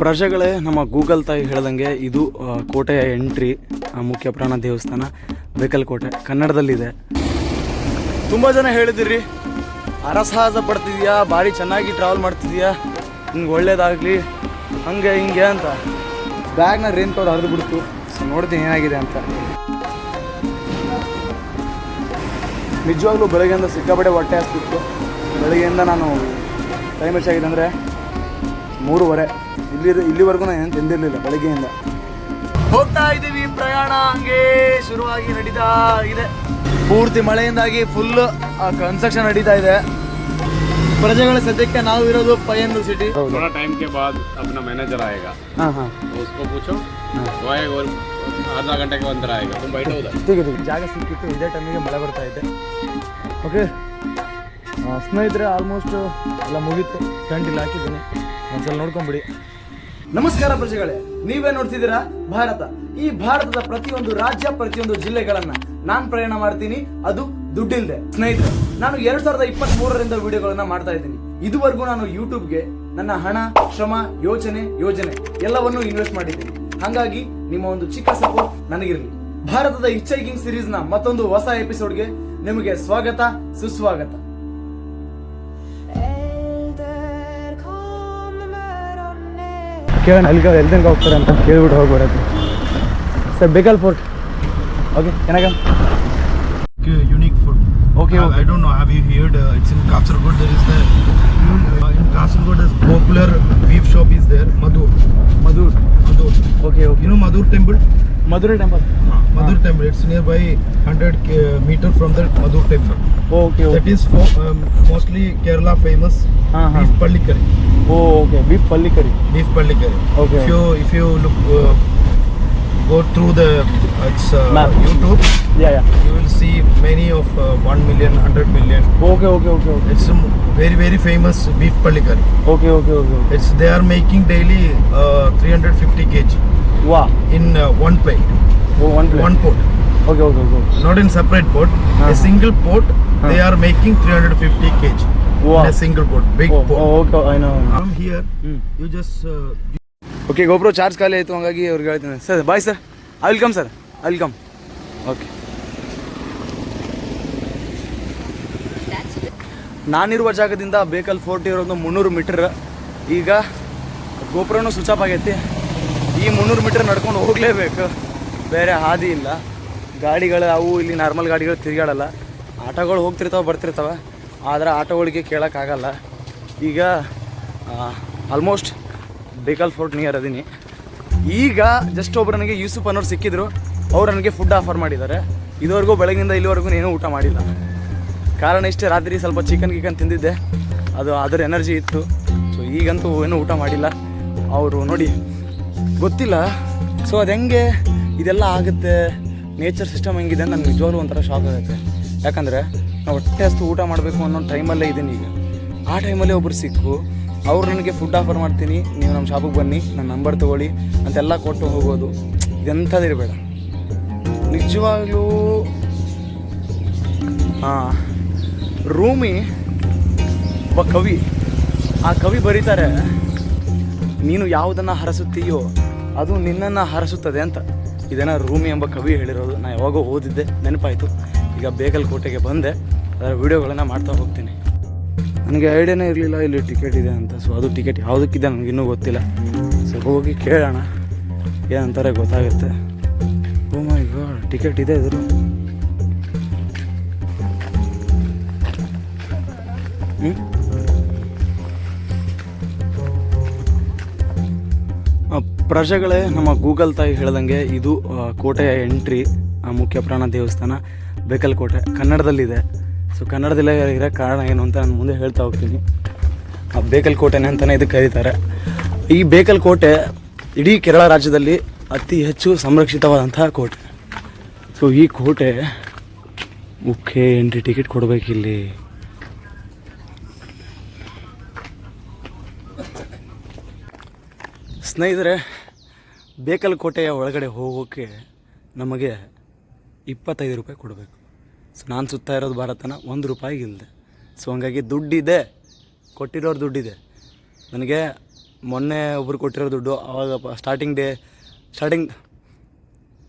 ಪ್ರಜೆಗಳೇ, ನಮ್ಮ ಗೂಗಲ್ ತಾಯಿ ಹೇಳ್ದಂಗೆ ಇದು ಕೋಟೆಯ ಎಂಟ್ರಿ ಮುಖ್ಯ ಪ್ರಾಣ ದೇವಸ್ಥಾನ ಬೇಕಲ್ ಕೋಟೆ ಕನ್ನಡದಲ್ಲಿದೆ. ತುಂಬ ಜನ ಹೇಳಿದಿರಿ ಅರಸಾಹಸ ಪಡ್ತಿದ್ಯಾ, ಭಾರಿ ಚೆನ್ನಾಗಿ ಟ್ರಾವೆಲ್ ಮಾಡ್ತಿದ್ಯಾ ಹಿಂಗೆ ಒಳ್ಳೇದಾಗಲಿ, ಹಂಗೆ ಹಿಂಗೆ ಅಂತ. ಬ್ಯಾಗ್ನ ರೇನ್ ಕೋಟ್ ಹರಿದು ಬಿಡ್ತು, ಸೊ ನೋಡ್ತೀನಿ ಏನಾಗಿದೆ ಅಂತ. ನಿಜವಾಗ್ಲೂ ಬೆಳಗ್ಗೆಯಿಂದ ಸಿಕ್ಕಾಪಟ್ಟೆ ಹೊಟ್ಟೆ ಹಸ್ತಿತ್ತು. ಬೆಳಗ್ಗೆಯಿಂದ ನಾನು ಟೈಮ್ ಎಷ್ಟಾಗಿದೆ ಅಂದರೆ ಮೂರುವರೆ. ಇಲ್ಲಿ ಇಲ್ಲಿವರೆಗೂ ನಾನು ಏನು ತಿಂದಿರಲಿಲ್ಲ ಬೆಳಗ್ಗೆಯಿಂದ ಹೋಗ್ತಾ ಇದ್ದೀವಿ ಪ್ರಯಾಣ ಹಂಗೆ ಶುರುವಾಗಿ ನಡೀತಾ ಇದೆ ಪೂರ್ತಿ ಮಳೆಯಿಂದಾಗಿ ಫುಲ್ ಕನ್ಸ್ಟ್ರಕ್ಷನ್ ನಡೀತಾ ಇದೆ ಪ್ರಜೆಗಳ ಸದ್ಯಕ್ಕೆ ನಾವು ಇರೋದು ಪಯ್ಯಂದು ಸಿಟಿ थोड़ा टाइम के बाद अपना मैनेजर आएगा ಹಾಂ ಹಾಂ तो उसको पूछो वो आएगा और आधा घंटे के अंदर आएगा तुम बैठो उधर ठीक है ठीक है. ಜಾಗ ಸಿಕ್ಕಿತ್ತು ಇದೇ ಟೈಮಿಗೆ ಮಳೆ ಬರ್ತಾ ಇದೆ ಓಕೆ ಸ್ನೇಹಿತರೆ ಆಲ್ಮೋಸ್ಟ್ ಎಲ್ಲ ಮುಗೀತು ಟೆಂಟ್ ಇಲ್ಲಿ ಹಾಕಿದ್ದೀನಿ ಒಂದ್ಸಲ ನೋಡ್ಕೊಂಬಿಡಿ ನಮಸ್ಕಾರ ಪ್ರಜೆಗಳೇ, ನೀವೇ ನೋಡ್ತಿದ್ದೀರಾ? ಭಾರತ. ಈ ಭಾರತದ ಪ್ರತಿಯೊಂದು ರಾಜ್ಯ, ಪ್ರತಿಯೊಂದು ಜಿಲ್ಲೆಗಳನ್ನ ನಾನ್ ಪ್ರಯಾಣ ಮಾಡ್ತೀನಿ. ಅದು ದುಡ್ಡಿಲ್ಲದೆ ಸ್ನೇಹಿತರೆ, ನಾನು ಎರಡ್ ಸಾವಿರದ ಇಪ್ಪತ್ತ್ ಮೂರರಿಂದ ವಿಡಿಯೋಗಳನ್ನ ಮಾಡ್ತಾ ಇದ್ದೀನಿ. ಇದುವರೆಗೂ ನಾನು ಯೂಟ್ಯೂಬ್ಗೆ ನನ್ನ ಹಣ, ಶ್ರಮ ಯೋಜನೆ ಯೋಜನೆ ಎಲ್ಲವನ್ನೂ ಇನ್ವೆಸ್ಟ್ ಮಾಡಿದ್ದೀನಿ. ಹಾಗಾಗಿ ನಿಮ್ಮ ಒಂದು ಚಿಕ್ಕ ಸಪೋರ್ಟ್ ನನಗಿರಲಿ. ಭಾರತದ ಹಿಚ್ಚೈಕಿಂಗ್ ಸೀರೀಸ್ನ ಮತ್ತೊಂದು ಹೊಸ ಎಪಿಸೋಡ್ಗೆ ನಿಮಗೆ ಸ್ವಾಗತ, ಸುಸ್ವಾಗತ. Ner ಅಲ್ಲಿಗೆ ಅವ್ರು ಎಲ್ದಂಗೆ ಹೋಗ್ತಾರೆ ಅಂತ ಕೇಳಿಬಿಟ್ಟು ಹೋಗ್ಬಿಡೋದು ಸರ್ ಬೇಕಲ್ ಫೋರ್ಟ್ ಓಕೆ ಚೆನ್ನಾಗ unique food okay I don't know have you know. It's in heard? Uh, it's in in There is popular uh, shop is there. Madhur. Madhur Madhur. Okay okay ಇನ್ನು Madhur? Temple Madurai temple. Huh. Madurai temple. It's nearby 100 meter from the Madurai temple. Okay. okay. That is for, um, mostly Kerala famous uh -huh. beef palli curry. Oh, okay. Beef palli curry. Beef palli curry. Okay. If you if you look uh, go through the uh, YouTube. Yeah, yeah. You will see many of uh, 1 million, 100 million. Okay, okay, okay, okay. It's a very, very famous beef palli curry. Okay, okay, okay. okay. It's they are making daily uh, 350 kg. ವಾ. In one pie one one port okay okay okay not separate port single port they are making three hundred fifty K G single port big okay I know am here you just okay ಗೊಬ್ಬರ charge ಖಾಲಿ ಆಯಿತು ಹಾಗಾಗಿ ಅವ್ರಿಗೆ ಹೇಳ್ತೇನೆ. Sir bye sir I will come sir I will come okay ನಾನಿರುವ ಜಾಗದಿಂದ Bekal forty ಇರೋದು ಮುನ್ನೂರು metre ಈಗ ಗೋಪುರನೂ ಸ್ವಿಚ್ ಆಫ್ ಆಗೈತಿ. ಈ ಮುನ್ನೂರು ಮೀಟರ್ ನಡ್ಕೊಂಡು ಹೋಗಲೇಬೇಕು. ಬೇರೆ ಹಾದಿ ಇಲ್ಲ. ಗಾಡಿಗಳು ಅವು ಇಲ್ಲಿ ನಾರ್ಮಲ್ ಗಾಡಿಗಳು ತಿರುಗಾಡಲ್ಲ. ಆಟೋಗಳು ಹೋಗ್ತಿರ್ತಾವೆ, ಬರ್ತಿರ್ತಾವೆ. ಆದರೆ ಆಟೋಗಳಿಗೆ ಕೇಳೋಕ್ಕಾಗಲ್ಲ. ಈಗ ಆಲ್ಮೋಸ್ಟ್ ಬೇಕಲ್ ಫೋರ್ಟ್ ನಿಯರ್ ಅದೀನಿ. ಈಗ ಜಸ್ಟ್ ಒಬ್ರು ನನಗೆ ಯೂಸುಫ್ ಅನ್ನೋರು ಸಿಕ್ಕಿದ್ರು. ಅವ್ರು ನನಗೆ ಫುಡ್ ಆಫರ್ ಮಾಡಿದ್ದಾರೆ. ಇದುವರೆಗೂ ಬೆಳಗಿಂದ ಇಲ್ಲಿವರೆಗೂ ಏನೂ ಊಟ ಮಾಡಿಲ್ಲ. ಕಾರಣ ಇಷ್ಟೇ, ರಾತ್ರಿ ಸ್ವಲ್ಪ ಚಿಕನ್ ಗಿಕನ್ ತಿಂದಿದ್ದೆ. ಅದು ಅದರ ಎನರ್ಜಿ ಇತ್ತು. ಸೊ ಈಗಂತೂ ಏನೂ ಊಟ ಮಾಡಿಲ್ಲ. ಅವರು ನೋಡಿ ಗೊತ್ತಿಲ್ಲ. ಸೊ ಅದು ಹೆಂಗೆ ಇದೆಲ್ಲ ಆಗುತ್ತೆ? ನೇಚರ್ ಸಿಸ್ಟಮ್ ಹೆಂಗಿದೆ ಅಂತ ನನಗೆ ನಿಜವಾಗ್ಲೂ ಒಂಥರ ಶಾಕ್ ಆಗುತ್ತೆ. ಯಾಕಂದರೆ ನಾವು ಹೊಟ್ಟೆ ಅಷ್ಟು ಊಟ ಮಾಡಬೇಕು ಅನ್ನೋ ಟೈಮಲ್ಲೇ ಇದ್ದೀನಿ ಈಗ. ಆ ಟೈಮಲ್ಲೇ ಒಬ್ರು ಸಿಕ್ಕು. ಅವ್ರು ನನಗೆ ಫುಡ್ ಆಫರ್ ಮಾಡ್ತೀನಿ. ನೀವು ನಮ್ಮ ಶಾಪಿಗೆ ಬನ್ನಿ ನನ್ನ ನಂಬರ್ ತೊಗೊಳ್ಳಿ ಅಂತೆಲ್ಲ ಕೊಟ್ಟು ಹೋಗೋದು. ಇದೆಂಥದಿರಬೇಡ ನಿಜವಾಗ್ಲೂ ಹಾಂ ರೂಮಿ ಒಬ್ಬ ಕವಿ. ಆ ಕವಿ ಬರೀತಾರೆ, ನೀನು ಯಾವುದನ್ನು ಹರಸುತ್ತೀಯೋ ಅದು ನಿನ್ನನ್ನು ಹರಸುತ್ತದೆ ಅಂತ. ಇದನ್ನು ರೂಮಿ ಎಂಬ ಕವಿ ಹೇಳಿರೋದು. ನಾನು ಯಾವಾಗೋ ಓದಿದ್ದೆ, ನೆನಪಾಯಿತು. ಈಗ ಬೇಗಲ್ ಕೋಟೆಗೆ ಬಂದೆ. ಅದರ ವಿಡಿಯೋಗಳನ್ನು ಮಾಡ್ತಾ ಹೋಗ್ತೀನಿ. ನನಗೆ ಐಡಿಯಾನೇ ಇರಲಿಲ್ಲ ಇಲ್ಲಿ ಟಿಕೆಟ್ ಇದೆ ಅಂತ. ಸೊ ಅದು ಟಿಕೆಟ್ ಯಾವುದಕ್ಕಿದೆ ಇನ್ನೂ ಗೊತ್ತಿಲ್ಲ. ಸೊ ಹೋಗಿ ಕೇಳೋಣ. ಏನಂತಾರೆ ಗೊತ್ತಾಗುತ್ತೆ. ಓ ಮೈ ಗಾಡ್ ಟಿಕೆಟ್ ಇದೆ ಇದ್ರು ಹ್ಞೂ ಪ್ರಜೆಗಳೇ, ನಮ್ಮ ಗೂಗಲ್ ತಾಯಿ ಹೇಳ್ದಂಗೆ ಇದು ಕೋಟೆಯ ಎಂಟ್ರಿ ಮುಖ್ಯ ಪ್ರಾಣ ದೇವಸ್ಥಾನ ಬೇಕಲ್ ಕೋಟೆ ಕನ್ನಡದಲ್ಲಿದೆ. ಸೊ, ಕನ್ನಡದಲ್ಲೇ ಇರೋ ಕಾರಣ ಏನು ಅಂತ ನಾನು ಮುಂದೆ ಹೇಳ್ತಾ ಹೋಗ್ತೀನಿ. ಆ ಬೇಕಲ್ ಕೋಟೆನೇ ಅಂತಲೇ ಇದಕ್ಕೆ ಕರೀತಾರೆ. ಈ ಬೇಕಲ್ ಕೋಟೆ ಇಡೀ ಕೇರಳ ರಾಜ್ಯದಲ್ಲಿ ಅತಿ ಹೆಚ್ಚು ಸಂರಕ್ಷಿತವಾದಂತಹ ಕೋಟೆ. ಸೊ, ಈ ಕೋಟೆ ಮುಖ್ಯ ಎಂಟ್ರಿ ಟಿಕೆಟ್ ಕೊಡಬೇಕಿಲ್ಲಿ. ಸ್ನೇಹಿತರೆ ಬೇಕಲ್ ಕೋಟೆಯ ಒಳಗಡೆ ಹೋಗೋಕ್ಕೆ ನಮಗೆ ಇಪ್ಪತ್ತೈದು ರೂಪಾಯಿ ಕೊಡಬೇಕು. ಸೊ ನಾನು ಸುತ್ತಾ ಇರೋದು ಭಾರತನ ಒಂದು ರೂಪಾಯಿ ಇಲ್ಲದೆ ಸೊ ಹಂಗಾಗಿ ದುಡ್ಡಿದೆ. ಕೊಟ್ಟಿರೋರು ದುಡ್ಡಿದೆ. ನನಗೆ ಮೊನ್ನೆ ಒಬ್ರು ಕೊಟ್ಟಿರೋ ದುಡ್ಡು, ಅವಾಗ ಸ್ಟಾರ್ಟಿಂಗ್ ಡೇ ಸ್ಟಾರ್ಟಿಂಗ್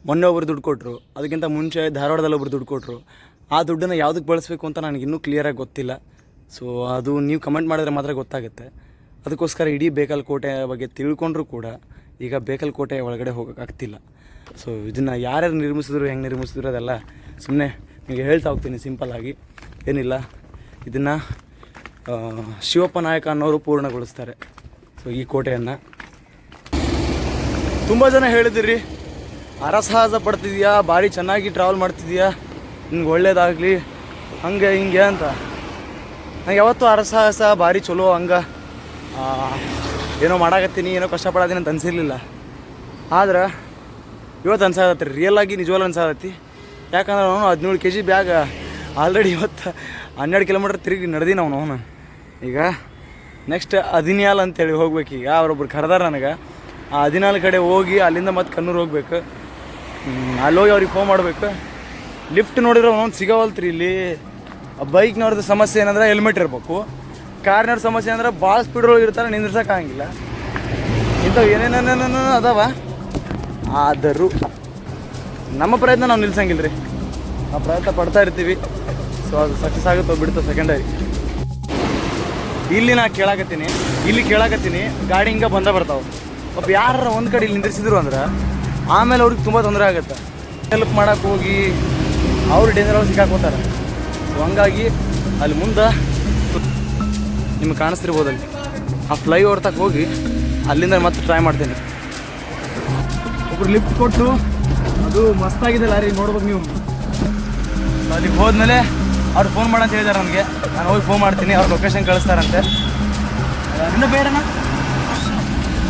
ಮೊನ್ನೆ ಒಬ್ರು ದುಡ್ಡು ಕೊಟ್ಟರು ಅದಕ್ಕಿಂತ ಮುಂಚೆ ಧಾರವಾಡದಲ್ಲಿ ಒಬ್ರು ದುಡ್ಡು ಕೊಟ್ಟರು ಆ ದುಡ್ಡನ್ನು ಯಾವುದಕ್ಕೆ ಬಳಸಬೇಕು ಅಂತ ನನಗೆ ಇನ್ನೂ ಕ್ಲಿಯರಾಗಿ ಗೊತ್ತಿಲ್ಲ. ಸೊ ಅದು ನೀವು ಕಮೆಂಟ್ ಮಾಡಿದ್ರೆ ಮಾತ್ರ ಗೊತ್ತಾಗುತ್ತೆ. ಅದಕ್ಕೋಸ್ಕರ ಇಡೀ ಬೇಕಲ್ ಕೋಟೆ ಬಗ್ಗೆ ತಿಳ್ಕೊಂಡ್ರೂ ಕೂಡ ಈಗ ಬೇಕಲ್ ಕೋಟೆ ಒಳಗಡೆ ಹೋಗೋಕ್ಕಾಗ್ತಿಲ್ಲ ಸೊ ಇದನ್ನು ಯಾರ್ಯಾರು ನಿರ್ಮಿಸಿದ್ರು, ಹೆಂಗೆ ನಿರ್ಮಿಸಿದ್ರು ಅದೆಲ್ಲ ಸುಮ್ಮನೆ ನಿಮಗೆ ಹೇಳ್ತಾ ಹೋಗ್ತೀನಿ ಸಿಂಪಲ್ಲಾಗಿ ಏನಿಲ್ಲ, ಇದನ್ನು ಶಿವಪ್ಪ ನಾಯಕ ಅನ್ನೋರು ಪೂರ್ಣಗೊಳಿಸ್ತಾರೆ. ಸೊ ಈ ಕೋಟೆಯನ್ನು. ತುಂಬ ಜನ ಹೇಳಿದಿರಿ ಅರಸಾಹಸ ಪಡ್ತಿದ್ಯಾ, ಭಾರಿ ಚೆನ್ನಾಗಿ ಟ್ರಾವೆಲ್ ಮಾಡ್ತಿದ್ಯಾ ನಿಮ್ಗೆ ಒಳ್ಳೇದಾಗಲಿ, ಹಂಗೆ ಹಿಂಗೆ ಅಂತ. ನಂಗೆ ಯಾವತ್ತೂ ಅರಸಾಹಸ ಭಾರಿ ಚಲೋ ಹಂಗೆ. ಏನೋ ಮಾಡಾಕತ್ತೀನಿ, ಏನೋ ಕಷ್ಟಪಡತ್ತೀನಿ ಅಂತ ಅನ್ಸಿರ್ಲಿಲ್ಲ. ಆದ್ರೆ ಇವತ್ತು ಅನ್ಸಾಗತ್ತೆ ರಿಯಲ್ ಆಗಿ ನಿಜವಾಗ್ಲೂ ಅನ್ಸಾಗತ್ತಿ. ಯಾಕಂದ್ರೆ ಅವನು ಹದಿನೇಳು ಕೆ ಜಿ ಬ್ಯಾಗ್ ಆಲ್ರೆಡಿ ಇವತ್ತು ಹನ್ನೆರಡು ಕಿಲೋಮೀಟ್ರ್ ತಿರುಗಿ ನಡೆದೀನಿ ಅವನು ಅವನು. ಈಗ ನೆಕ್ಸ್ಟ್ ಹದಿನಾಲ್ ಅಂತೇಳಿ ಹೋಗ್ಬೇಕು ಈಗ. ಅವ್ರೊಬ್ರು ಕರೆದಾರ ನನಗೆ. ಆ ಹದಿನಾಲ್ಕು ಕಡೆ ಹೋಗಿ ಅಲ್ಲಿಂದ ಮತ್ತೆ ಕಣ್ಣೂರು ಹೋಗ್ಬೇಕು. ಅಲ್ಲೋಗಿ ಅವ್ರಿಗೆ ಫೋನ್ ಮಾಡಬೇಕು. ಲಿಫ್ಟ್ ನೋಡಿದ್ರೆ ಅವನೊಂದು ಸಿಗವಲ್ತ್ರಿ ಇಲ್ಲಿ. ಬೈಕ್ನವ್ರದ್ದು ಸಮಸ್ಯೆ ಏನಂದ್ರೆ ಹೆಲ್ಮೆಟ್ ಇರಬೇಕು. ಕಾರ್ನವ್ರ ಸಮಸ್ಯೆ ಅಂದ್ರೆ ಭಾಳ ಸ್ಪೀಡ್ ಒಳಗೆ ಇರ್ತಾರೆ ನಿಂದ್ರಸಕ್ಕಾಗಿಲ್ಲ ಇಂಥವು ಏನೇನೇನೇನೇನೋ ಅದಾವ. ಆದರೂ ನಮ್ಮ ಪ್ರಯತ್ನ ನಾವು ನಿಲ್ಸಂಗಿಲ್ಲ ರೀ ನಾವು ಪ್ರಯತ್ನ ಪಡ್ತಾ ಇರ್ತೀವಿ. ಸೊ ಅದು ಸಕ್ಸಸ್ ಆಗುತ್ತೋ ಬಿಡ್ತೋ ಸೆಕೆಂಡರಿ ಇಲ್ಲಿ ನಾ ಕೇಳಾಕತ್ತೀನಿ. ಇಲ್ಲಿ ಕೇಳಾಕತ್ತೀನಿ. ಗಾಡಿ ಹಿಂಗೆ ಬಂದ ಬರ್ತಾವೆ. ಒಬ್ಬ ಯಾರ ಒಂದು ಕಡೆ ಇಲ್ಲಿ ನಿಂದ್ರಿಸಿದ್ರು ಅಂದ್ರೆ ಆಮೇಲೆ ಅವ್ರಿಗೆ ತುಂಬ ತೊಂದರೆ ಆಗುತ್ತೆ. ಹೆಲ್ಪ್ ಮಾಡೋಕೆ ಹೋಗಿ ಅವ್ರು ಡೇಂಜರ್ ಅವ್ರು ಸಿಕ್ಕಾಕೋತಾರೆ ಸೊ ಹಂಗಾಗಿ ಅಲ್ಲಿ ಮುಂದೆ ನಿಮ್ಗೆ ಕಾಣಿಸ್ತಿರ್ಬೋದು ಅಲ್ಲಿ ಆ ಫ್ಲೈ ಓವರ್ ತಕ್ಕ ಹೋಗಿ ಅಲ್ಲಿಂದ ಮತ್ತೆ ಟ್ರೈ ಮಾಡ್ತೀನಿ. ಒಬ್ರು ಲಿಫ್ಟ್ ಕೊಟ್ಟು ಅದು ಮಸ್ತಾಗಿದೆ ಲಾರಿ ನೋಡ್ಬೇಕು ನೀವು. ಅಲ್ಲಿಗೆ ಹೋದ್ಮೇಲೆ ಅವ್ರು ಫೋನ್ ಮಾಡಂತ ಹೇಳಿದಾರೆ ನನಗೆ. ನಾನು ಹೋಗಿ ಫೋನ್ ಮಾಡ್ತೀನಿ ಅವ್ರ ಲೊಕೇಶನ್ ಕಳಿಸ್ತಾರಂತೆ. ಇನ್ನೂ ಬೇರೆನಾ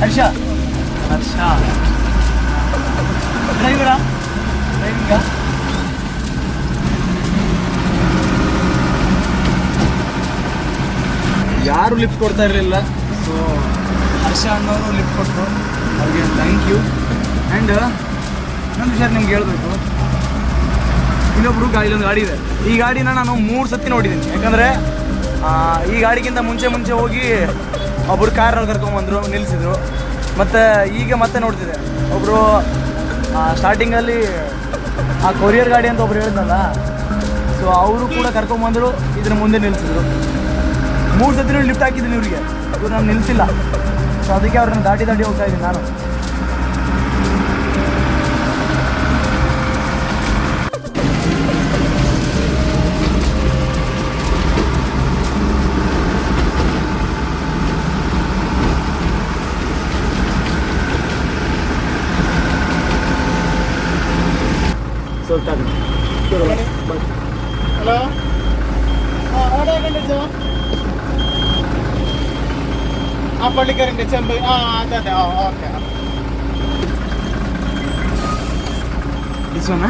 ಹರ್ಷ. ಹರ್ಷ. ಡ್ರೈವರಾ ಡ್ರೈವಿಂಗಾ ಯಾರು ಲಿಫ್ಟ್ ಕೊಡ್ತಾ ಇರಲಿಲ್ಲ. ಸೊ ಹರ್ಷ ಅನ್ನೋರು ಲಿಫ್ಟ್ ಕೊಟ್ಟರು ಅವ್ರಿಗೆ ಥ್ಯಾಂಕ್ ಯು ಆ್ಯಂಡ್ ಇನ್ನೊಂದು ವಿಷಯ ನಿಮ್ಗೆ ಹೇಳಬೇಕು. ಇನ್ನೊಬ್ರು ಗಾಡಿ ಇಲ್ಲೊಂದು ಗಾಡಿ ಇದೆ. ಈ ಗಾಡಿನ ನಾನು ಮೂರು ಸತಿ ನೋಡಿದ್ದೀನಿ. ಯಾಕಂದರೆ ಈ ಗಾಡಿಗಿಂತ ಮುಂಚೆ ಮುಂಚೆ ಹೋಗಿ ಒಬ್ಬರು ಕಾರ್ನಲ್ಲಿ ಕರ್ಕೊಂಬಂದರು ನಿಲ್ಲಿಸಿದ್ರು ಮತ್ತು ಈಗ ಮತ್ತೆ ನೋಡ್ತಿದ್ದೆ ಒಬ್ಬರು ಸ್ಟಾರ್ಟಿಂಗಲ್ಲಿ ಆ ಕೊರಿಯರ್ ಗಾಡಿ ಅಂತ ಒಬ್ರು ಹೇಳಿದ್ನಲ್ಲ. ಸೊ ಅವರು ಕೂಡ ಕರ್ಕೊಂಬಂದರು, ಇದ್ರ ಮುಂದೆ ನಿಲ್ಲಿಸಿದ್ರು ಮೂರು ಸತಿನೂ ಲಿಫ್ಟ್ ಹಾಕಿದ್ದೀನಿ ಇವರಿಗೆ. ಅದು ನಾನು ನಿಲ್ಲಿಸಿಲ್ಲ ಸೊ ಅದಕ್ಕೆ ಅವ್ರನ್ನ ದಾಟಿ ದಾಟಿ ಹೋಗ್ತಾ ಇದ್ದೀನಿ ನಾನು. ആ പള്ളിക്കാരൻ്റെ ചെമ്പ് ആ അതെ അതെ ആ ഓക്കെ ದಿಸ್ವನ್ನ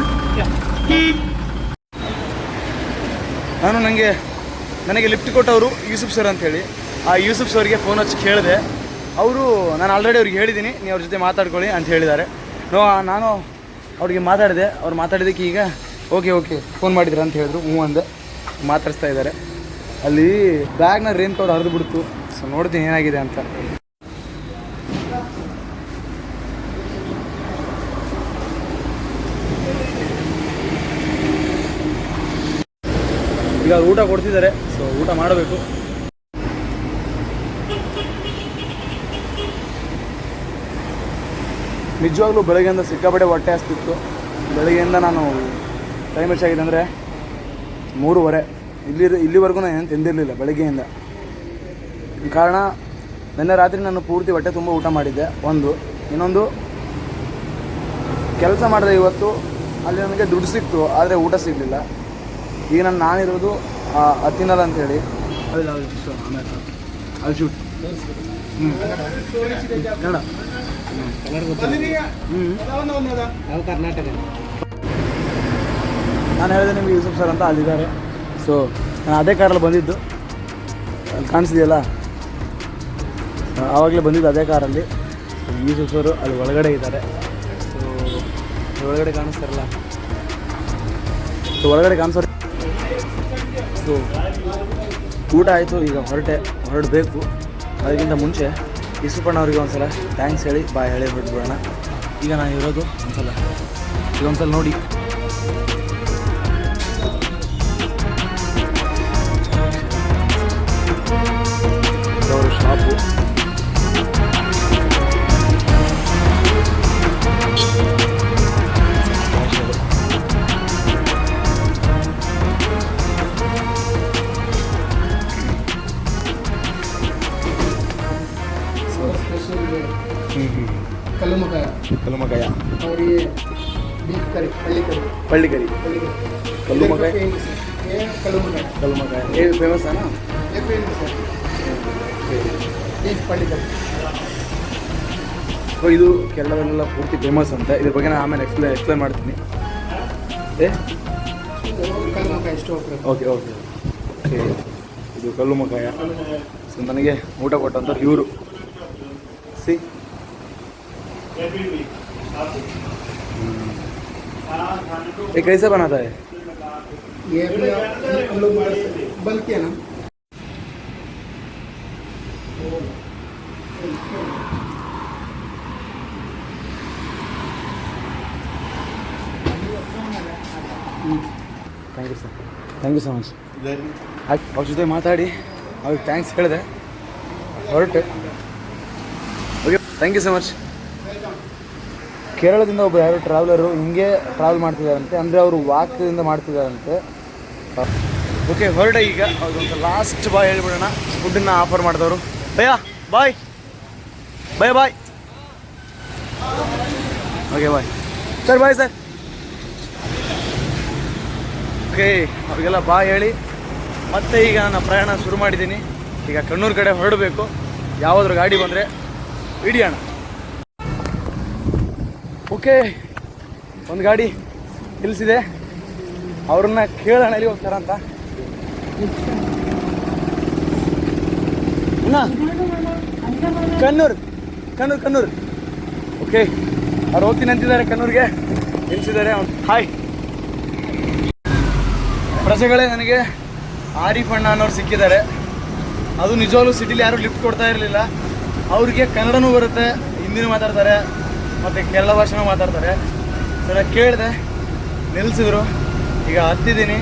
ನಾನು ನನಗೆ ನನಗೆ ಲಿಫ್ಟ್ ಕೊಟ್ಟವರು ಯೂಸುಫ್ ಸರ್ ಅಂತೇಳಿ ಆ ಯೂಸುಫ್ ಸರ್ಗೆ ಫೋನ್ ಹಚ್ಚಿ ಕೇಳಿದೆ ಅವರು ನಾನು ಆಲ್ರೆಡಿ ಅವ್ರಿಗೆ ಹೇಳಿದ್ದೀನಿ ನೀವು ಅವ್ರ ಜೊತೆ ಮಾತಾಡ್ಕೊಳ್ಳಿ ಅಂತ ಹೇಳಿದ್ದಾರೆ ನೋ ನಾನು ಅವ್ರಿಗೆ ಮಾತಾಡಿದೆ ಅವ್ರು ಮಾತಾಡಿದ್ದಕ್ಕೆ ಈಗ ಓಕೆ ಓಕೆ ಫೋನ್ ಮಾಡಿದ್ರು ಅಂತ ಹೇಳಿದ್ರು ಹ್ಞೂ ಅಂದೆ ಮಾತಾಡಿಸ್ತಾ ಇದ್ದಾರೆ ಅಲ್ಲಿ ಬ್ಯಾಗ್ನ ರೇನ್ ಕೋಟ್ ಹರಿದು ಬಿಡ್ತು ಸೊ ನೋಡ್ತೀನಿ ಏನಾಗಿದೆ ಅಂತ ಈಗ ಊಟ ಕೊಡ್ತಿದ್ದಾರೆ ಸೊ ಊಟ ಮಾಡಬೇಕು. ನಿಜವಾಗ್ಲೂ ಬೆಳಗ್ಗೆಯಿಂದ ಸಿಕ್ಕಾಪಟ್ಟೆ ಹೊಟ್ಟೆ ಹಸ್ತಿತ್ತು. ಬೆಳಗ್ಗೆಯಿಂದ ನಾನು ಟೈಮ್ ಎಷ್ಟಾಗಿದೆ ಅಂದರೆ ಮೂರುವರೆ. ಇಲ್ಲಿ ಇಲ್ಲಿವರೆಗೂ ನಾನು ಏನು ತಿಂದಿರಲಿಲ್ಲ ಬೆಳಗ್ಗೆಯಿಂದ. ಕಾರಣ, ನಿನ್ನೆ ರಾತ್ರಿ ನಾನು ಪೂರ್ತಿ ಹೊಟ್ಟೆ ತುಂಬ ಊಟ ಮಾಡಿದ್ದೆ, ಒಂದು. ಇನ್ನೊಂದು, ಕೆಲಸ ಮಾಡಿದೆ ಇವತ್ತು, ಅಲ್ಲಿ ನನಗೆ ದುಡ್ಡು ಸಿಕ್ತು, ಆದರೆ ಊಟ ಸಿಗಲಿಲ್ಲ. ಈಗ ನಾನು ನಾನಿರೋದು ಅತಿನಲ್ ಅಂತ ಹೇಳಿ ಆಮೇಲೆ ಅಲ್ಲಿ ಶೂಟ್ ಹ್ಞೂ ಕನ್ನಡ ಹ್ಞೂ ಯಾವ ಕರ್ನಾಟಕ. ನಾನು ಹೇಳಿದೆ ನಿಮಗೆ ಯೂಸುಫ್ ಸರ್ ಅಂತ ಅಲ್ಲಿದ್ದಾರೆ. ಸೊ ನಾನು ಅದೇ ಕಾರಲ್ಲಿ ಬಂದಿದ್ದು. ಅಲ್ಲಿ ಕಾಣಿಸಿದೆಯಲ್ಲ ಆವಾಗಲೇ ಬಂದಿದ್ದು ಅದೇ ಕಾರಲ್ಲಿ ಯೂಸುಫ್ ಸರ್ ಅಲ್ಲಿ ಒಳಗಡೆ ಇದ್ದಾರೆ. ಸೊ ಒಳಗಡೆ ಕಾಣಿಸ್ತಾರಲ್ಲ? ಸೊ ಒಳಗಡೆ ಕಾಣಿಸೋರು ಸೊ ಊಟ ಆಯಿತು, ಈಗ ಹೊರಟೆ, ಹೊರಡಬೇಕು. ಅದಕ್ಕಿಂತ ಮುಂಚೆ ಇಸುಪ್ಪಣ್ಣ ಅವ್ರಿಗೆ ಒಂದ್ಸಲ ಥ್ಯಾಂಕ್ಸ್ ಹೇಳಿ, ಬಾಯ್ ಹೇಳಿ ಬಿಡ್ಬಿಡೋಣ ಈಗ ನಾನು ಇರೋದು ಒಂದ್ಸಲ, ಈಗ ಒಂದ್ಸಲ ನೋಡಿ. ಕೇರಳದಲ್ಲೆಲ್ಲ ಪೂರ್ತಿ ಫೇಮಸ್ ಅಂತ ಇದ್ರ ಬಗ್ಗೆ ನಾನು ಆಮೇಲೆ ಎಕ್ಸ್ಪ್ಲೈನ್ ಎಕ್ಸ್ಪ್ಲೈನ್ ಮಾಡ್ತೀನಿ ಏ ಕಲ್ಲುಮಕಾಯ ಇಷ್ಟು ಹೋಗ್ತಾರೆ ಓಕೆ ಓಕೆ ಓಕೆ ಇದು ಕಲ್ಲು ಮಕಾಯ ಸೊ ನನಗೆ ಊಟ ಕೊಟ್ಟಂತ ಇವರು ಸಿ ये कैसे बनाता है ये भी आप- हम लोग बल्कि है ना ಥ್ಯಾಂಕ್ ಯು ಸೊ ಮಚ್ ಅವ್ರ ಜೊತೆ ಮಾತಾಡಿ. ಅವ್ರಿಗೆ ಥ್ಯಾಂಕ್ಸ್ ಹೇಳಿದೆ. ಹೊರಟು. Okay thank you so much ಕೇರಳದಿಂದ ಒಬ್ಬ ಯಾರು ಟ್ರಾವೆಲರು ಹಿಂಗೆ ಟ್ರಾವೆಲ್ ಮಾಡ್ತಿದ್ದಾರಂತೆ. ಅಂದರೆ ಅವರು ವಾಕ್ದಿಂದ ಮಾಡ್ತಿದ್ದಾರಂತೆ. ಓಕೆ ಹೊರಡ ಈಗ. ಅವ್ರಿಗೊಂದು ಲಾಸ್ಟ್ ಬಾಯ್ ಹೇಳ್ಬಿಡೋಣ. ಫುಡ್ಡನ್ನು ಆಫರ್ ಮಾಡಿದವರು. ಭಯ bye. Bye bye. Okay bye sir bye sir okay, ಅವರಿಗೆಲ್ಲ ಬಾ ಹೇಳಿ. ಮತ್ತೆ ಈಗ ನಾನು ಪ್ರಯಾಣ ಶುರು ಮಾಡಿದ್ದೀನಿ. ಈಗ ಕಣ್ಣೂರು ಕಡೆ ಹೊರಡಬೇಕು. ಯಾವುದ್ರ ಗಾಡಿ ಬಂದರೆ ಹಿಡಿಯೋಣ. ಓಕೆ, ಒಂದು ಗಾಡಿ ನಿಲ್ಲಿಸಿದೆ ಅವ್ರನ್ನ ಕೇಳೋಣ ಎಲ್ಲಿ ಹೋಗ್ತಾರ ಅಂತ. ಕಣ್ಣೂರು ಕಣ್ಣೂರು ಕಣ್ಣೂರು. ಓಕೆ, ಅವ್ರು ಹೋಗ್ತೀನಿ ಅಂತಿದ್ದಾರೆ ಕಣ್ಣೂರಿಗೆ. ನಿಲ್ಲಿಸಿದ್ದಾರೆ ಹಾಯ್ ಪ್ರಜೆಗಳೇ ನನಗೆ ಆರಿಫ್ ಅಣ್ಣ ಅನ್ನೋರು ಸಿಕ್ಕಿದ್ದಾರೆ. ಅದು ನಿಜವಾಗ್ಲೂ ಸಿಟಿಲಿ ಯಾರು ಲಿಫ್ಟ್ ಕೊಡ್ತಾ ಇರಲಿಲ್ಲ. ಅವ್ರಿಗೆ ಕನ್ನಡನೂ ಬರುತ್ತೆ, ಹಿಂದಿನೂ ಮಾತಾಡ್ತಾರೆ, ಮತ್ತು ಕೇರಳ ಭಾಷೆನೂ ಮಾತಾಡ್ತಾರೆ. ಸರ ಕೇಳಿದೆ ನಿಲ್ಲಿಸಿದ್ರು ಈಗ ಹತ್ತಿದ್ದೀನಿ.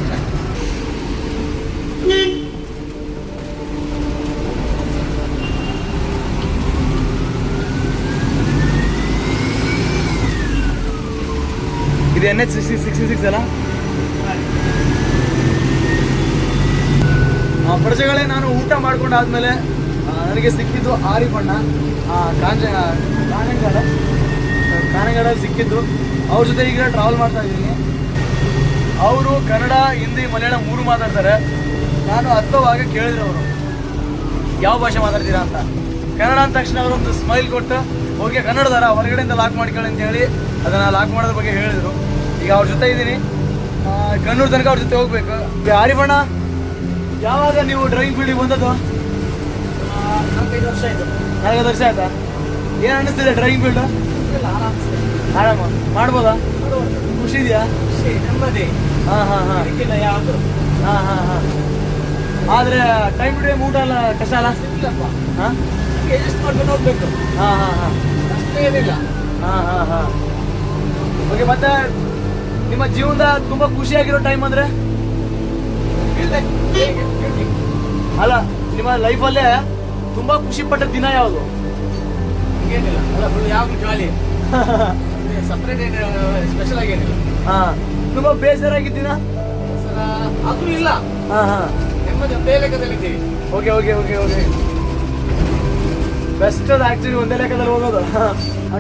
ಇದು N H sixty sixty six ಅಲ್ಲ? ಪ್ರಜೆಗಳೇ ನಾನು ಊಟ ಮಾಡ್ಕೊಂಡಾದ್ಮೇಲೆ ಆ, ನನಗೆ ಸಿಕ್ಕಿದ್ದು ಆರಿಬಣ್ಣ ಆ, ಕಾಂಜ ಕಾನಂಗಾಡ. ಕಾನಂಗಾಡಲ್ಲಿ ಸಿಕ್ಕಿದ್ದು. ಅವ್ರ ಜೊತೆ ಈಗ ಟ್ರಾವೆಲ್ ಮಾಡ್ತಾ ಇದ್ದೀನಿ. ಅವರು ಕನ್ನಡ ಹಿಂದಿ ಮಲಯಾಳಂ ಮೂರು ಮಾತಾಡ್ತಾರೆ. ನಾನು ಅರ್ಥವಾಗ ಕೇಳಿದ್ರು ಅವರು ಯಾವ ಭಾಷೆ ಮಾತಾಡ್ತೀರಾ ಅಂತ. ಕನ್ನಡ ಅಂದ ತಕ್ಷಣ ಅವರು ಒಂದು ಸ್ಮೈಲ್ ಕೊಟ್ಟು ಹೋಗಿ ಕನ್ನಡದಾರ ಹೊರಗಡೆಯಿಂದ ಲಾಕ್ ಮಾಡ್ಕೊಳ್ಳಿ ಅಂತ ಹೇಳಿ ಅದನ್ನು ಲಾಕ್ ಮಾಡೋದ್ರ ಬಗ್ಗೆ ಹೇಳಿದರು. ಈಗ ಅವ್ರ ಜೊತೆ ಇದ್ದೀನಿ. ಆ, ಕಣ್ಣೂರು ತನಕ ಅವ್ರ ಜೊತೆ ಹೋಗ್ಬೇಕು. ಆರಿಬಣ್ಣ ಯಾವಾಗ ನೀವು ಡ್ರೈವಿಂಗ್ ಫೀಲ್ಡಿಗೆ ಬಂದದ್ದು? ನಾಲ್ಕೈದು ವರ್ಷ ಆಯಿತು. ನಾಲ್ಕೈದು ವರ್ಷ ಆಯ್ತಾ? ಏನು ಅನ್ನಿಸ್ತಿದೆ ಡ್ರೈವಿಂಗ್ ಫೀಲ್ಡ್ ಆರಾಮ ಮಾಡ್ಬೋದಾ? ಖುಷಿ ಇದೆಯಾ? ನೆಮ್ಮದಿ. ಹಾಂ ಹಾಂ ಹಾಂ. ಅದಕ್ಕಿಲ್ಲ ಯಾವುದು. ಹಾಂ ಹಾಂ ಹಾಂ. ಆದರೆ ಟೈಮ್ ಟು ಟೈಮ್ ಊಟ ಎಲ್ಲ ಕಷ್ಟ ಅಲ್ಲ? ಸಿಗ್ಲಪ್ಪ ಹಾಂ? ಎಷ್ಟು ಮಾಡ್ಕೊಂಡು ಹೋಗ್ಬೇಕು. ಹಾಂ ಹಾಂ ಹಾಂ. ಅಷ್ಟೇನಿಲ್ಲ ಹಾಂ ಹಾಂ ಹಾಂ. ಓಕೆ ಮತ್ತೆ ನಿಮ್ಮ ಜೀವನದ ತುಂಬ ಖುಷಿಯಾಗಿರೋ ಟೈಮ್ ಅಂದರೆ? ಅಲ್ಲ ನಿಮ್ಮ ಲೈಫಲ್ಲೇ ತುಂಬಾ ಖುಷಿ ಪಟ್ಟ ದಿನ ಯಾವುದು? ಏನಿಲ್ಲ ಅಲ್ಲ ಫುಲ್ ಯಾವಾಗಲೂ ಜಾಲಿ ಸಪ್ರೇಟ್ ಏನು ಸ್ಪೆಷಲ್ ಹಾಂ. ತುಂಬ ಬೇಜಾರಾಗಿದ್ದೀನ ಅದು ಇಲ್ಲ. ಹಾಂ ಹಾಂ. ನೆಮ್ಮದಿ ಒಂದೇ ಲೆಕ್ಕದಲ್ಲಿದ್ದೀವಿ okay okay okay okay. Best ಅದು ಆ್ಯಕ್ಚುಲಿ ಒಂದೇ ಲೆಕ್ಕದಲ್ಲಿ ಹೋಗೋದು.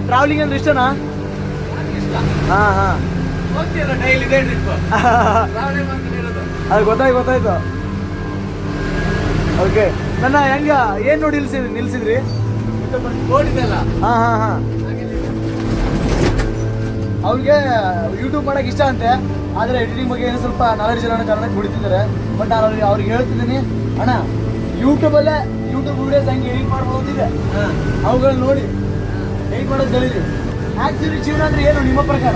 ಟ್ರಾವೆಲಿಂಗ್ ಅಂದ್ರೆ ಇಷ್ಟನಾ? ಹಾ ಹಾಂ. Okay daily day trip travelling ಅದು ಗೊತ್ತಾಯ್ತು ಗೊತ್ತಾಯ್ತು. ಓಕೆ. ನನ್ನ ಹೆಂಗ ಏನು ನೋಡಿ ನಿಲ್ಸಿದ್ರಿ ನಿಲ್ಸಿದ್ರಿ? ಹಾಂ ಹಾಂ ಹಾಂ. ಅವ್ರಿಗೆ ಯೂಟ್ಯೂಬ್ ಮಾಡಕ್ಕೆ ಇಷ್ಟ ಅಂತೆ. ಆದರೆ ಎಡಿಟಿಂಗ್ ಬಗ್ಗೆ ಏನೋ ಸ್ವಲ್ಪ ನಾಲೆಡ್ಜ್ ಇರೋ ಕಾರಣಕ್ಕೆ ಬಿಡ್ತಿದ್ದಾರೆ ಬಟ್ ನಾನು ಅವ್ರಿಗೆ ಅವ್ರಿಗೆ ಹೇಳ್ತಿದ್ದೀನಿ. ಅಣ್ಣ ಯೂಟ್ಯೂಬಲ್ಲೇ ಯೂಟ್ಯೂಬ್ ವಿಡಿಯೋಸ್ ಹಂಗೆ ಎಡಿಟ್ ಮಾಡ್ಬೋದಿದೆ ಅವುಗಳನ್ನ ನೋಡಿ. ಎಡಿಟ್ ಮಾಡೋದು ಕಲೀರಿ ಆ್ಯಕ್ಚುಲಿ ಜೀವನ ಅಂದರೆ ಏನು? ನಿಮ್ಮ ಪ್ರಕಾರ?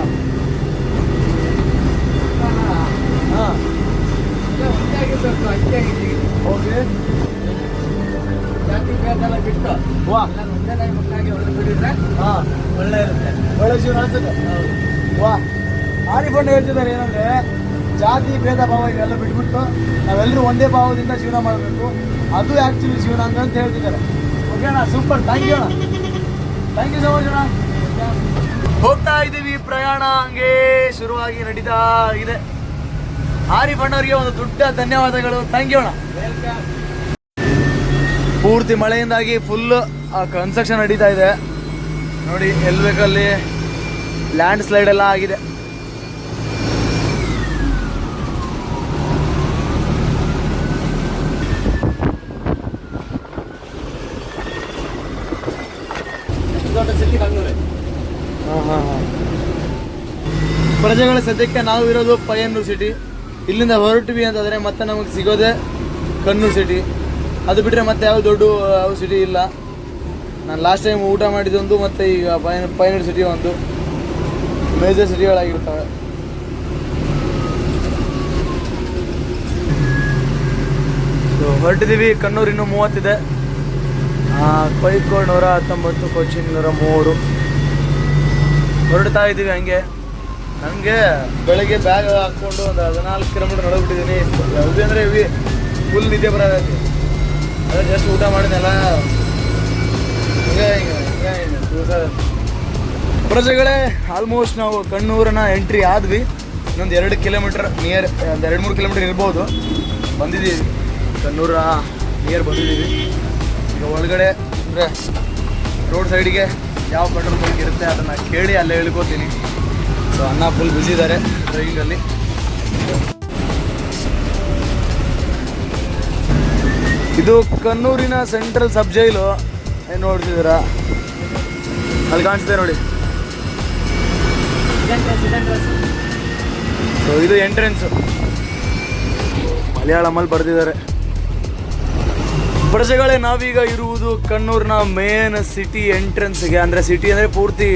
ಆಗಿರ್ಬೇಕು ಅಷ್ಟೇ ಆಗಿದ್ದೀವಿ ಓಕೆ ಜಾತಿ ಭೇದ ಎಲ್ಲ ಬಿಟ್ಟು ವಾ ಎಲ್ಲರೂ ಒಂದೇ ತಾಯಿ ಮಕ್ಕಳಾಗಿ ಹೊರಗೆ ಬಿಟ್ಟಿದ್ರೆ ಹಾ ಒಳ್ಳೆ ಇರುತ್ತೆ ಒಳ್ಳೆ ಜೀವನ ಅನ್ಸುತ್ತೆ ವಾ ಆರಿಕೊಂಡು ಹೇಳ್ತಿದ್ದಾರೆ ಏನಂದ್ರೆ ಜಾತಿ ಭೇದ ಭಾವ ಇವೆಲ್ಲ ಬಿಟ್ಬಿಟ್ಟು ನಾವೆಲ್ಲರೂ ಒಂದೇ ಭಾವದಿಂದ ಜೀವನ ಮಾಡಬೇಕು ಅದು ಆ್ಯಕ್ಚುಲಿ ಜೀವನ ಅಂತ ಹೇಳ್ತಿದ್ದಾರೆ ಓಕೆ ಅಣ್ಣ ಸೂಪರ್ ಥ್ಯಾಂಕ್ ಯು ಅಣ್ಣ ಥ್ಯಾಂಕ್ ಯು ಸೊ ಮಚ್ ಅಣ್ಣ ಹೋಗ್ತಾ ಇದ್ದೀವಿ, ಪ್ರಯಾಣ ಹಂಗೆ ಶುರುವಾಗಿ ನಡೀತಾ ಇದೆ. ಆರಿಫ್ ಬಣ್ಣವರಿಗೆ ಒಂದು ದೊಡ್ಡ ಧನ್ಯವಾದಗಳು. ಥ್ಯಾಂಕ್ ಯು ಪೂರ್ತಿ ಮಳೆಯಿಂದಾಗಿ ಫುಲ್ ಕನ್ಸ್ಟ್ರಕ್ಷನ್ ನಡೀತಾ ಇದೆ. ನೋಡಿ, ಎಲ್ಲಿ ಬೇಕಲ್ಲಿ ಲ್ಯಾಂಡ್ ಸ್ಲೈಡ್ ಎಲ್ಲ ಆಗಿದೆ. ಪ್ರಜೆಗಳ ಸದ್ಯಕ್ಕೆ ನಾವು ಇರೋದು ಪಯ್ಯನ್ನೂರು ಸಿಟಿ ಇಲ್ಲಿಂದ ಹೊರಟಿವಿ ಅಂತಂದರೆ ಮತ್ತೆ ನಮಗೆ ಸಿಗೋದೇ ಕಣ್ಣೂರು ಸಿಟಿ ಅದು ಬಿಟ್ಟರೆ ಮತ್ತೆ ಯಾವ ದೊಡ್ಡ ಯಾವ ಸಿಟಿ ಇಲ್ಲ. ನಾನು ಲಾಸ್ಟ್ ಟೈಮ್ ಊಟ ಮಾಡಿದ್ದೊಂದು ಮತ್ತು ಈಗ ಪೈನ್ ಪೈನಡ್ ಸಿಟಿ ಒಂದು. ಮೇಜರ್ ಸಿಟಿಗಳಾಗಿರ್ತವೆ ಹೊರಟಿದ್ದೀವಿ ಕಣ್ಣೂರು ಇನ್ನೂ ಮೂವತ್ತಿದೆ. ಕೊಯ್ಕೋಡ್ ನೂರ ಹತ್ತೊಂಬತ್ತು, ಕೊಚ್ಚಿನ್ ನೂರ ಮೂರು. ಹೊರಡ್ತಾ ಇದ್ದೀವಿ ಹಂಗೆ. ನನಗೆ ಬೆಳಗ್ಗೆ ಬ್ಯಾಗ್ ಹಾಕ್ಕೊಂಡು ಒಂದು ಹದಿನಾಲ್ಕು ಕಿಲೋಮೀಟರ್ ನಡೆದ್ಬಿಟ್ಟಿದ್ದೀನಿ ಯಾವುದೇ ಅಂದರೆ ಇವಿ ಫುಲ್ ನಿದ್ದೆ ಬರೋದೈತಿ ಅದೇ. ಜಸ್ಟ್ ಊಟ ಮಾಡಿದ್ನಲ್ಲ. ಹಿಂಗೆ ಹಿಂಗೆ ದಿವಸ. ಪ್ರಜೆಗಳೇ ಆಲ್ಮೋಸ್ಟ್ ನಾವು ಕಣ್ಣೂರನ್ನ ಎಂಟ್ರಿ ಆದ್ವಿ. ಇನ್ನೊಂದು ಎರಡು ಕಿಲೋಮೀಟರ್ ನಿಯರ್ ಒಂದು ಎರಡು ಮೂರು ಕಿಲೋಮೀಟರ್ ಇರ್ಬೋದು. ಬಂದಿದ್ದೀವಿ. ಕಣ್ಣೂರ ನಿಯರ್ ಬಂದಿದ್ದೀವಿ. ಈಗ ಒಳಗಡೆ ಅಂದರೆ ರೋಡ್ ಸೈಡಿಗೆ ಯಾವ ಪೆಟ್ರೋಲ್ ಬಂಕ್ ಇರುತ್ತೆ ಅದನ್ನು ಕೇಳಿ ಅಲ್ಲೇ ಹೇಳ್ಕೊತೀನಿ. ಸೊ ಅಣ್ಣ ಫುಲ್ ಬ್ಯುಸಿ ಇದ್ದಾರೆ ಡ್ರೈವಿಂಗಲ್ಲಿ ಇದು ಕನ್ನೂರಿನ ಸೆಂಟ್ರಲ್ ಸಬ್ ಜೈಲು ಏನು ನೋಡ್ತಿದ್ದೀರಾ? ಅಲ್ಲಿ ಕಾಣಿಸ್ತಿದೆ ನೋಡಿ. ಸೊ ಇದು ಎಂಟ್ರೆನ್ಸು ಮಲಯಾಳಮಲ್ಲಿ ಬರೆದಿದ್ದಾರೆ. ಪ್ರಜೆಗಳೇ, ನಾವೀಗ ಇರುವುದು ಕಣ್ಣೂರಿನ ಮೇನ್ ಸಿಟಿ ಎಂಟ್ರೆನ್ಸ್ಗೆ ಅಂದರೆ ಸಿಟಿ ಅಂದರೆ ಪೂರ್ತಿ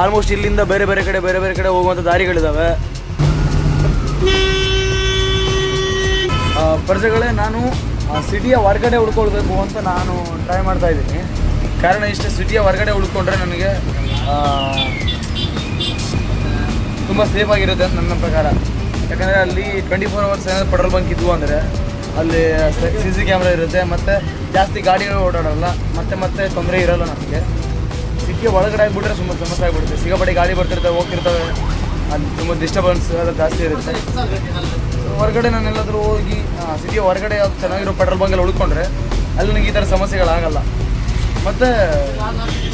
ಆಲ್ಮೋಸ್ಟ್ ಇಲ್ಲಿಂದ ಬೇರೆ ಬೇರೆ ಕಡೆ, ಬೇರೆ ಬೇರೆ ಕಡೆ ಹೋಗುವಂಥ ದಾರಿಗಳಿದ್ದಾವೆ ಪ್ರಜೆಗಳೇ ನಾನು ಸಿಟಿಯ ಹೊರಗಡೆ ಉಳ್ಕೊಳ್ಬೇಕು ಅಂತ ನಾನು ಟ್ರೈ ಮಾಡ್ತಾ ಇದ್ದೀನಿ. ಕಾರಣ ಇಷ್ಟೇ, ಸಿಟಿಯ ಹೊರಗಡೆ ಉಳ್ಕೊಂಡ್ರೆ ನನಗೆ ತುಂಬ ಸೇಫ್ ಆಗಿರುತ್ತೆ ನನ್ನ ಪ್ರಕಾರ. ಯಾಕಂದರೆ ಅಲ್ಲಿ ಟ್ವೆಂಟಿ ಫೋರ್ ಅವರ್ಸ್ ಏನಾದರೂ ಪೆಟ್ರೋಲ್ ಬಂಕ್ ಇದ್ವು ಅಂದರೆ, ಅಲ್ಲಿ ಸಿ ಸಿ ಕ್ಯಾಮ್ರಾ ಇರುತ್ತೆ, ಮತ್ತು ಜಾಸ್ತಿ ಗಾಡಿಗಳು ಓಡಾಡೋಲ್ಲ, ಮತ್ತೆ ಮತ್ತೆ ತೊಂದರೆ ಇರೋಲ್ಲ ನಮಗೆ. ಸಿಟಿಯ ಒಳಗಡೆ ಆಗಿಬಿಟ್ರೆ ತುಂಬ ಸಮಸ್ಯೆ ಆಗಿಬಿಡುತ್ತೆ. ಸಿಗಪಡಿ ಗಾಡಿ ಬರ್ತಿರ್ತವೆ ಹೋಗ್ತಿರ್ತವೆ. ಅದು ತುಂಬ ಡಿಸ್ಟರ್ಬೆನ್ಸ್ ಎಲ್ಲ ಜಾಸ್ತಿ ಇರುತ್ತೆ. ಹೊರಗಡೆ ನಾನು ಎಲ್ಲಾದರೂ ಹೋಗಿ ಸಿಟಿಯ ಹೊರಗಡೆ ಅದು ಚೆನ್ನಾಗಿರೋ ಪೆಟ್ರೋಲ್ ಬಂಕಲ್ಲಿ ಉಳ್ಕೊಂಡ್ರೆ ಅಲ್ಲಿ ನನಗೆ ಈ ಥರ ಸಮಸ್ಯೆಗಳಾಗಲ್ಲ ಮತ್ತು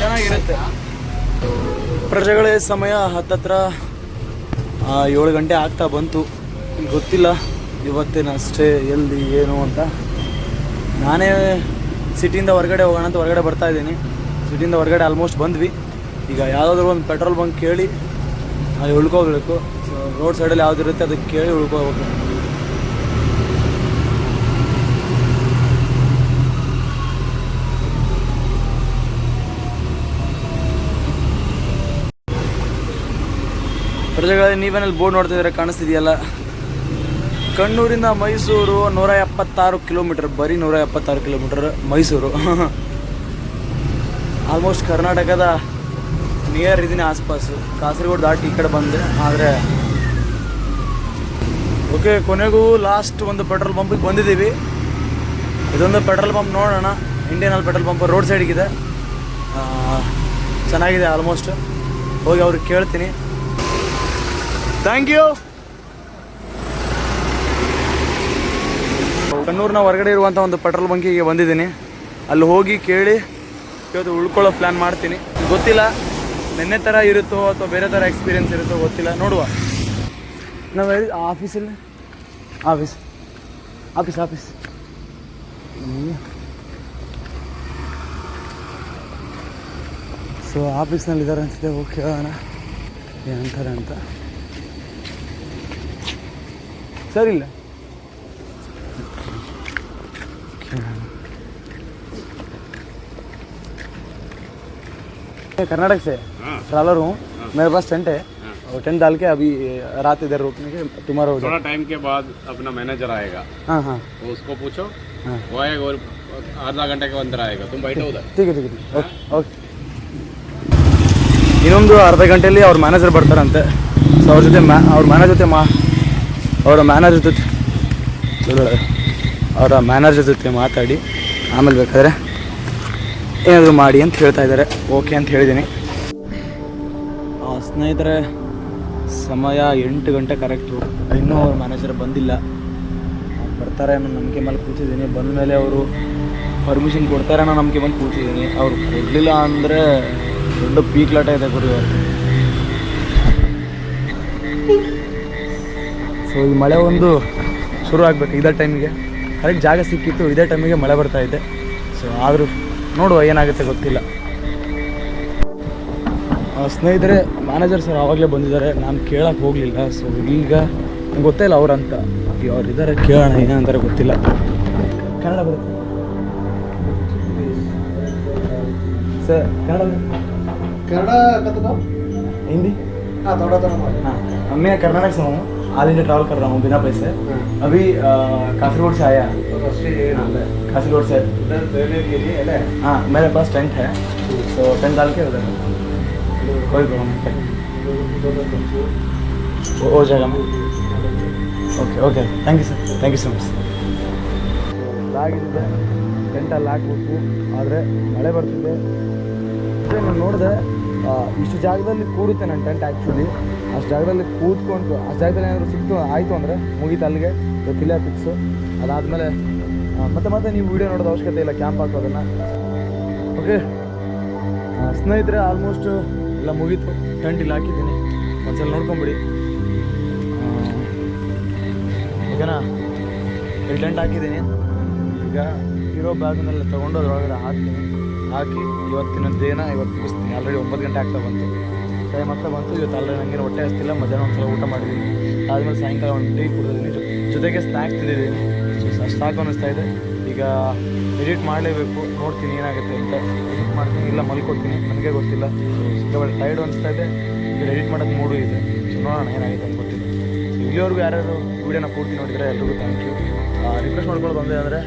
ಚೆನ್ನಾಗಿರುತ್ತೆ. ಪ್ರಜೆಗಳೇ, ಸಮಯ ಹತ್ತತ್ರ ಏಳು ಗಂಟೆ ಆಗ್ತಾ ಬಂತು. ಗೊತ್ತಿಲ್ಲ ಇವತ್ತೇನು ಅಷ್ಟೇ ಎಲ್ಲಿ, ಏನು ಅಂತ. ನಾನೇ ಸಿಟಿಯಿಂದ ಹೊರಗಡೆ ಹೋಗೋಣ ಅಂತ ಹೊರಗಡೆ ಬರ್ತಾ ಇದ್ದೀನಿ. ಸಿಟಿಯಿಂದ ಹೊರಗಡೆ ಆಲ್ಮೋಸ್ಟ್ ಬಂದ್ವಿ. ಈಗ ಯಾವುದಾದ್ರೂ ಒಂದು ಪೆಟ್ರೋಲ್ ಬಂಕ್ ಕೇಳಿ ಅಲ್ಲಿ ಉಳ್ಕೋಬೇಕು. ಸೊ ರೋಡ್ ಸೈಡಲ್ಲಿ ಯಾವ್ದು ಇರುತ್ತೆ ಅದಕ್ಕೆ ಕೇಳಿ ಉಳ್ಕೋಬೇಕು. ಪ್ರಜೆಗಳಲ್ಲಿ ನೀವೇನಲ್ಲಿ ಬೋರ್ಡ್ ನೋಡ್ತಿದ್ರೆ ಕಾಣಿಸ್ತಿದೆಯಲ್ಲ? ಕಣ್ಣೂರಿಂದ ಮೈಸೂರು ನೂರ ಎಪ್ಪತ್ತಾರು ಕಿಲೋಮೀಟರ್, ಬರೀ ನೂರ ಎಪ್ಪತ್ತಾರು ಕಿಲೋಮೀಟರ್ ಮೈಸೂರು. ಆಲ್ಮೋಸ್ಟ್ ಕರ್ನಾಟಕದ ನಿಯರ್ ಇದೀನಿ ಆಸ್ಪಾಸು. ಕಾಸರಗೋಡು ದಾಟಿ ಈ ಕಡೆ ಬಂದೆ. ಆದರೆ ಓಕೆ, ಕೊನೆಗೂ ಲಾಸ್ಟ್ ಒಂದು ಪೆಟ್ರೋಲ್ ಪಂಪಿಗೆ ಬಂದಿದ್ದೀವಿ. ಇದೊಂದು ಪೆಟ್ರೋಲ್ ಪಂಪ್ ನೋಡೋಣ. Indian Oil petrol pump road ಸೈಡಿಗಿದೆ ಚೆನ್ನಾಗಿದೆ ಆಲ್ಮೋಸ್ಟ್ ಹೋಗಿ ಅವ್ರಿಗೆ ಕೇಳ್ತೀನಿ. ಥ್ಯಾಂಕ್ ಯು ಕಣ್ಣೂರಿನ ಹೊರಗಡೆ ಇರುವಂಥ ಒಂದು ಪೆಟ್ರೋಲ್ ಬಂಕಿಗೆ ಬಂದಿದ್ದೀನಿ. ಅಲ್ಲಿ ಹೋಗಿ ಕೇಳಿ ಇವತ್ತು ಉಳ್ಕೊಳ್ಳೋ ಪ್ಲ್ಯಾನ್ ಮಾಡ್ತೀನಿ. ಗೊತ್ತಿಲ್ಲ, ನಿನ್ನೆ ಥರ ಇರುತ್ತೋ ಅಥವಾ ಬೇರೆ ಥರ ಎಕ್ಸ್ಪೀರಿಯನ್ಸ್ ಇರುತ್ತೋ ಗೊತ್ತಿಲ್ಲ, ನೋಡುವ. ನಾವು ಹೇಳಿ ಆಫೀಸಲ್ಲಿ ಆಫೀಸ್ ಆಫೀಸ್ ಆಫೀಸ್ ಸೊ ಆಫೀಸ್ನಲ್ಲಿ ಇದ್ದಾರೆ ಓಕೆ ಹೋಗಿ ಕೇಳೋಣ ಏನಂತಾರೆ ಅಂತ. ಸರಿ ಇಲ್ಲ. कर्नाटक से ट्रैवलर हूँ मेरे पास टेंट है और टेंट डाल के अभी रात इधर रुकने के तुम्हारा हो थोड़ा जाए टाइम के बाद अपना मैनेजर आएगा हाँ हाँ तो उसको पूछो हाँ। वो आएगा और ಆರು ಗಂಟೆಗೆ ಒಂಥರ ಈಗ ತುಂಬ ಐಟ್ ಹೌದಾ ठीक है ठीक है ಓಕೆ ಓಕೆ ಇನ್ನೊಂದು ಅರ್ಧ ಗಂಟೆಯಲ್ಲಿ ಅವ್ರ ಮ್ಯಾನೇಜರ್ ಬರ್ತಾರಂತೆ ಸೊ ಅವ್ರ ಜೊತೆ ಮ್ಯಾ ಅವ್ರ ಮ್ಯಾನೇಜರ್ ಜೊತೆ ಮಾ ಅವರ ಮ್ಯಾನೇಜರ್ ಜೊತೆ ಅವರ ಮ್ಯಾನೇಜರ್ ಜೊತೆ ಮಾತಾಡಿ ಆಮೇಲೆ ಬೇಕಾದರೆ ಏನಾದರೂ ಮಾಡಿ ಅಂತ ಹೇಳ್ತಾ ಇದ್ದಾರೆ. ಓಕೆ ಅಂತ ಹೇಳಿದ್ದೀನಿ. ಸ್ನೇಹಿತರೆ, ಸಮಯ ಎಂಟು ಗಂಟೆ ಕರೆಕ್ಟು ಇನ್ನೂ ಅವ್ರ ಮ್ಯಾನೇಜರ್ ಬಂದಿಲ್ಲ. ಬರ್ತಾರೆ ಅನ್ನೋ ನಂಬಿಕೆ ಮೇಲೆ ಕೂತಿದ್ದೀನಿ. ಬಂದ ಮೇಲೆ ಅವರು ಪರ್ಮಿಷನ್ ಕೊಡ್ತಾರೆ ಅನ್ನೋ ನಂಬಿಕೆ ಬಂದು ಕೂತಿದ್ದೀನಿ. ಅವ್ರು ಕೊಡಲಿಲ್ಲ ಅಂದರೆ ದೊಡ್ಡ ಪೀಕ್ಲಾಟ ಇದೆ ಗುರು. ಸೊ ಈ ಮಳೆ ಒಂದು ಶುರು ಆಗಬೇಕು. ಇದೇ ಟೈಮಿಗೆ ಕರೆಕ್ಟ್ ಜಾಗ ಸಿಕ್ಕಿತ್ತು. ಇದೇ ಟೈಮಿಗೆ ಮಳೆ ಬರ್ತಾ ಇದೆ. ಸೊ ಆದರೂ ನೋಡುವ ಏನಾಗುತ್ತೆ ಗೊತ್ತಿಲ್ಲ. ಸ್ನೇಹಿತರೆ ಮ್ಯಾನೇಜರ್ ಸರ್ ಆವಾಗಲೇ ಬಂದಿದ್ದಾರೆ. ನಾನು ಕೇಳೋಕ್ಕೆ ಹೋಗಲಿಲ್ಲ ಸೊ ಈಗ ನಂಗೆ ಗೊತ್ತೇ ಇಲ್ಲ ಅವ್ರಂತ. ಅವ್ರು ಇದ್ದಾರೆ ಕೇಳೋಣ ಏನಂತಾರೆ ಗೊತ್ತಿಲ್ಲ. ಕನ್ನಡ ಬರುತ್ತೆ ಸರ್ ಕನ್ನಡ ಕನ್ನಡ ಹಿಂದಿ? ಹಾಂ ತೊಡ ಹಾಂ ಅಮ್ಮೆಯ ಕರ್ನಾಟಕ ಸಮ मालूम हाँ मैं कर्नाटक से हूँ ऑल इंडिया ट्रैवल कर रहा हूँ बिना पैसे अभी अ, कासरगोड से आया कासरगोड से उधर रहने के लिए है ना हाँ मेरे पास टेंट है तो टेंट डाल के उधर कोई प्रॉब्लम नहीं वो हो जाएगा मैं okay okay thank you sir thank you so much ಆಗಿದೆ ಟೆಂಟಲ್ಲಿ ಹಾಕ್ಬೇಕು ಆದರೆ ಮಳೆ ಬರ್ತಿದೆ ಮತ್ತೆ ನಾನು ನೋಡಿದೆ ಇಷ್ಟು ಜಾಗದಲ್ಲಿ ಕೂರುತ್ತೆ ನನ್ನ ಟೆಂಟ್ ಆ್ಯಕ್ಚುಲಿ ಅಷ್ಟು ಜಾಗದಲ್ಲಿ ಕೂತ್ಕೊಂಡು, ಅಷ್ಟು ಜಾಗದಲ್ಲಿ ಏನಾದರೂ ಸಿಕ್ತು ಆಯಿತು ಅಂದರೆ ಮುಗೀತು ಅಲ್ಲಿಗೆ. ಗೊತ್ತಿಲ್ಲ ಪಿಕ್ಸು ಅದಾದಮೇಲೆ ಮತ್ತೆ ಮತ್ತೆ ನೀವು ವೀಡಿಯೋ ನೋಡೋದು ಅವಶ್ಯಕತೆ ಇಲ್ಲ ಕ್ಯಾಂಪ್ ಹಾಕೋದನ್ನು ಓಕೆ ಸ್ನೇಹಿತರೆ ಆಲ್ಮೋಸ್ಟ್ ಎಲ್ಲ ಮುಗೀತು. ಟೆಂಟ್ ಇಲ್ಲಿ ಹಾಕಿದ್ದೀನಿ. ಒಂದ್ಸಲ ನೋಡ್ಕೊಂಬಿಡಿ. ಓಕೆನಾ ಇಲ್ಲಿ ಟೆಂಟ್ ಹಾಕಿದ್ದೀನಿ. ಈಗ ಇರೋ ಬ್ಯಾಗ್ನೆಲ್ಲ ತೊಗೊಂಡು ಅದ್ರೊಳಗಡೆ ಹಾಕ್ತೀನಿ. ಹಾಕಿ ಇವತ್ತಿನ ದಿನ, ಇವತ್ತು ಆಲ್ರೆಡಿ ಒಂಬತ್ತು ಗಂಟೆ ಆಗ್ತಾ ಬಂತು. ಟೈಮ್ ಆಗ್ತಾ ಬಂತು, ಇವತ್ತು ಆಲ್ರೆಡಿ ನನಗೆ ಹೊಟ್ಟೆ ಹಸ್ತಿಲ್ಲ, ಮಧ್ಯಾಹ್ನ ಒಂದ್ಸಲ ಊಟ ಮಾಡಿದ್ದೀನಿ ಆದಮೇಲೆ ಸಾಯಂಕಾಲ ಒಂದು ಟೀ ಕುಡಿದಿದ್ದೀನಿ. ಜೊತೆಗೆ ಸ್ನ್ಯಾಕ್ಸ್ ತಿಂದಿದ್ದೀನಿ. ಸೊ ಸಾಕು ಅನ್ನಿಸ್ತಾ ಇದೆ. ಈಗ ಎಡಿಟ್ ಮಾಡಲೇಬೇಕು. ನೋಡ್ತೀನಿ ಏನಾಗುತ್ತೆ ಅಂತ. ಎಡಿಟ್ ಮಾಡ್ತೀನಿ. ಇಲ್ಲ, ಮಲ್ಕೊಡ್ತೀನಿ. ನನಗೆ ಗೊತ್ತಿಲ್ಲ. ಸೊ ಒಳ್ಳೆ ಟೈರ್ಡ್ ಅನಿಸ್ತಾ ಇದೆ. ಈಗ ಎಡಿಟ್ ಮಾಡೋದು ಮೂಡು ಇದೆ. ನೋಡೋಣ ಏನಾಗುತ್ತೆ ಅಂತ ಗೊತ್ತಿಲ್ಲ. ಇಲ್ಲಿವರೆಗೂ ಯಾರ್ಯಾರು ವೀಡಿಯೋನ ಪೂರ್ತಿ ನೋಡಿದರೆ ಎಲ್ರಿಗೂ ಥ್ಯಾಂಕ್ ಯು ರಿಕ್ವೆಸ್ಟ್ ಮಾಡ್ಕೊಳ್ಳೋದು ಒಂದೇ ಅಂದರೆ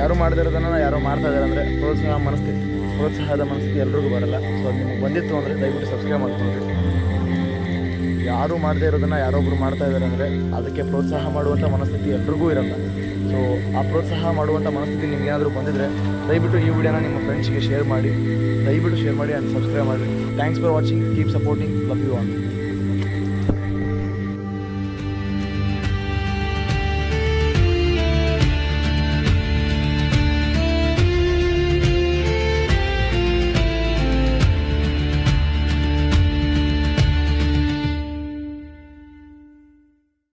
ಯಾರು ಮಾಡದಿರೋದನ್ನು ಯಾರೋ ಮಾಡ್ತಾ ಇದ್ದಾರೆ ಅಂದರೆ ಪ್ರೋತ್ಸಾಹ ಮನಸ್ಥಿತಿ. ಪ್ರೋತ್ಸಾಹದ ಮನಸ್ಥಿತಿ ಎಲ್ರಿಗೂ ಬರಲ್ಲ. ಸೊ ನಿಮಗೆ ಬಂದಿತ್ತು ಅಂದರೆ ದಯವಿಟ್ಟು ಸಬ್ಸ್ಕ್ರೈಬ್ ಮಾಡ್ಕೊಂಡ್ರಿ ಯಾರು ಮಾಡದೇ ಇರೋದನ್ನು ಯಾರೊಬ್ಬರು ಮಾಡ್ತಾ ಇದ್ದಾರೆ ಅಂದರೆ ಅದಕ್ಕೆ ಪ್ರೋತ್ಸಾಹ ಮಾಡುವಂಥ ಮನಸ್ಥಿತಿ ಎಲ್ರಿಗೂ ಇರಲ್ಲ. ಸೊ ಆ ಪ್ರೋತ್ಸಾಹ ಮಾಡುವಂಥ ಮನಸ್ಥಿತಿ ನಿಮಗೇನಾದರೂ ಬಂದಿದ್ದರೆ ದಯವಿಟ್ಟು ಈ ವಿಡಿಯೋನ ನಿಮ್ಮ ಫ್ರೆಂಡ್ಸ್ಗೆ ಶೇರ್ ಮಾಡಿ. ದಯವಿಟ್ಟು ಶೇರ್ ಮಾಡಿ ಆ್ಯಂಡ್ ಸಬ್ಸ್ಕ್ರೈಬ್ ಮಾಡಿ thanks for watching keep supporting love you all